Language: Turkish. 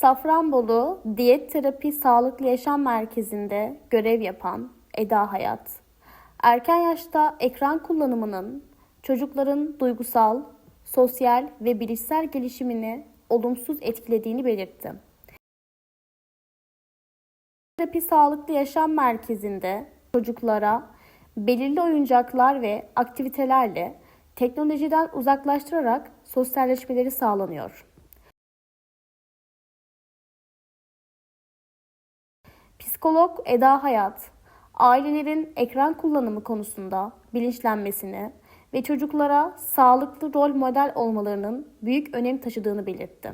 Safranbolu Diyet Terapi Sağlıklı Yaşam Merkezi'nde görev yapan Eda Hayat, erken yaşta ekran kullanımının çocukların duygusal, sosyal ve bilişsel gelişimini olumsuz etkilediğini belirtti. Terapi Sağlıklı Yaşam Merkezi'nde çocuklara belirli oyuncaklar ve aktivitelerle teknolojiden uzaklaştırarak sosyalleşmeleri sağlanıyor. Psikolog Eda Hayat, ailelerin ekran kullanımı konusunda bilinçlenmesini ve çocuklara sağlıklı rol model olmalarının büyük önem taşıdığını belirtti.